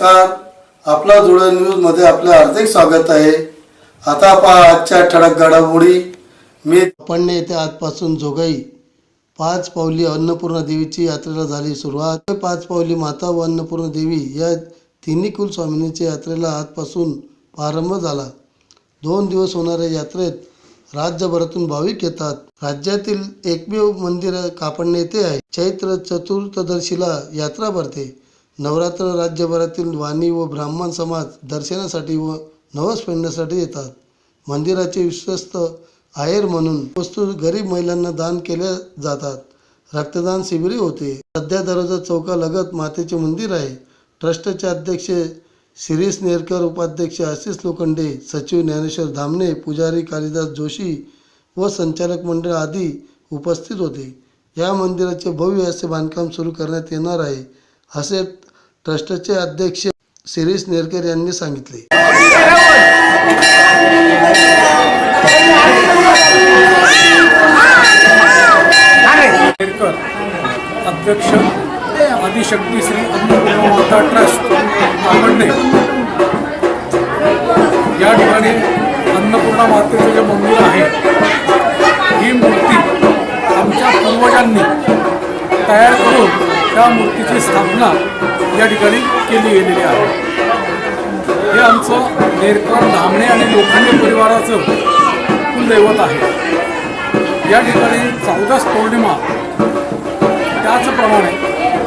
नमस्कार. आपला जुळं न्यूजमध्ये आपले हार्दिक स्वागत आहे. आता पहा आजच्या ठळक घडामोडी. मी पण येथे आजपासून जोगाई. पाच पावली अन्नपूर्णा देवीची यात्रेला झाली सुरुवात. पाच पावली माता व अन्नपूर्णा देवी या तिन्ही कुलस्वामिनीच्या यात्रेला आजपासून प्रारंभ झाला. दोन दिवस होणाऱ्या यात्रेत राज्यभरातून भाविक येतात. राज्यातील एकमेव मंदिर कापडणे येथे आहे. चैत्र चतुर्थदर्शीला यात्रा भरते. नवरात्र राज्यभरातील वाणी व ब्राह्मण समाज दर्शनासाठी व नवस फेडण्यासाठी येतात. मंदिराचे विश्वस्त आहेर म्हणून वस्तू गरीब महिलांना दान केल्या जातात. रक्तदान शिबिरे होते. सध्या दरोजा चौकालगत मातेचे मंदिर आहे. ट्रस्टचे अध्यक्ष शिरीष नेरकर उपाध्यक्ष आशिष लोखंडे सचिव ज्ञानेश्वर धामणे पुजारी कालिदास जोशी व संचालक मंडळ आदी उपस्थित होते. या मंदिराचे भव्य असे बांधकाम सुरू करण्यात येणार आहे. असे ट्रस्टचे अध्यक्ष शिरीष नेरकर यांनी सांगितले. अध्यक्ष आदिशक्ती श्री अन्नपूर्णा ट्रस्ट कामंडे या ठिकाणी अन्नपूर्णा मातेचं जे मंदिर आहे ही मूर्ती आमच्या पूर्वजांनी तयार करून त्या मूर्तीची स्थापना या ठिकाणी केली गेलेली आहे. हे आमचं नेरकर धामणे आणि लोखंडे परिवाराचं कुलदैवत आहे. या ठिकाणी चौदास पौर्णिमा त्याचप्रमाणे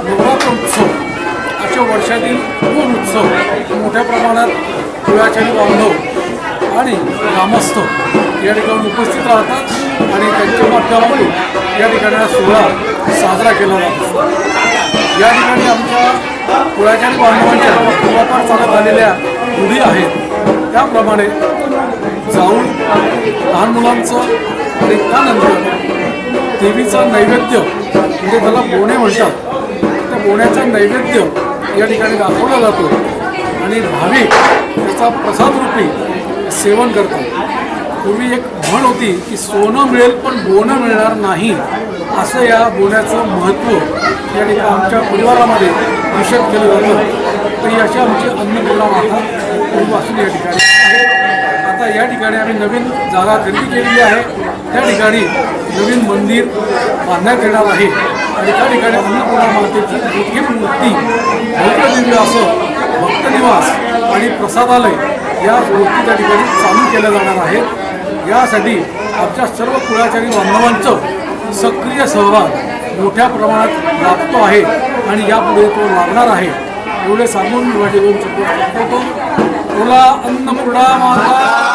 नवरात्र उत्सव अशा वर्षातील दोन उत्सव मोठ्या प्रमाणात कुळाचारी बांधव आणि ग्रामस्थ या ठिकाणी उपस्थित राहतात आणि त्यांच्या माध्यमातून या ठिकाणी हा सोहळा साजरा केला जातो. या ठिकाणी आमच्या कुळाच्या बांधवांच्या पूर्वापार चालत आलेल्या रूढी आहेत. त्याप्रमाणे जाऊन लहान मुलांचं आणि त्यानंतर देवीचं नैवेद्य म्हणजे त्याला बोणे म्हणतात त्या बोण्याचं नैवेद्य या ठिकाणी दाखवला जातो. आणि भाविक त्याचा प्रसादरूपी सेवन करतात. पूर्वी एक म्हण होती की सोनं मिळेल पण बोनं मिळणार नाही. असं या बोण्याचं महत्त्व या ठिकाणी आमच्या परिवारामध्ये निषेध केलं जातं. तर ही अशी आमची अन्नपूर्णा माता या ठिकाणी. आता या ठिकाणी आम्ही नवीन जागा खरेदी केलेली आहे. त्या ठिकाणी नवीन मंदिर बांधण्यात येणार आहे. आणि त्या ठिकाणी अन्नपूर्णा मातेची मोठी मूर्ती भव्य दिव्य असं भक्तनिवास आणि प्रसादालय या गोष्टी त्या ठिकाणी चालू केल्या जाणार आहेत यासाठी आमच्या सर्व कुळाचारी बांधवांचं सक्रिय सहभाग मोठ्या प्रमाणात लाभतो आहे आणि यापुढे तो लाभणार आहे. एवढे सांगून मी माझे दोन शब्द ओला अन्नपूर्णा माता.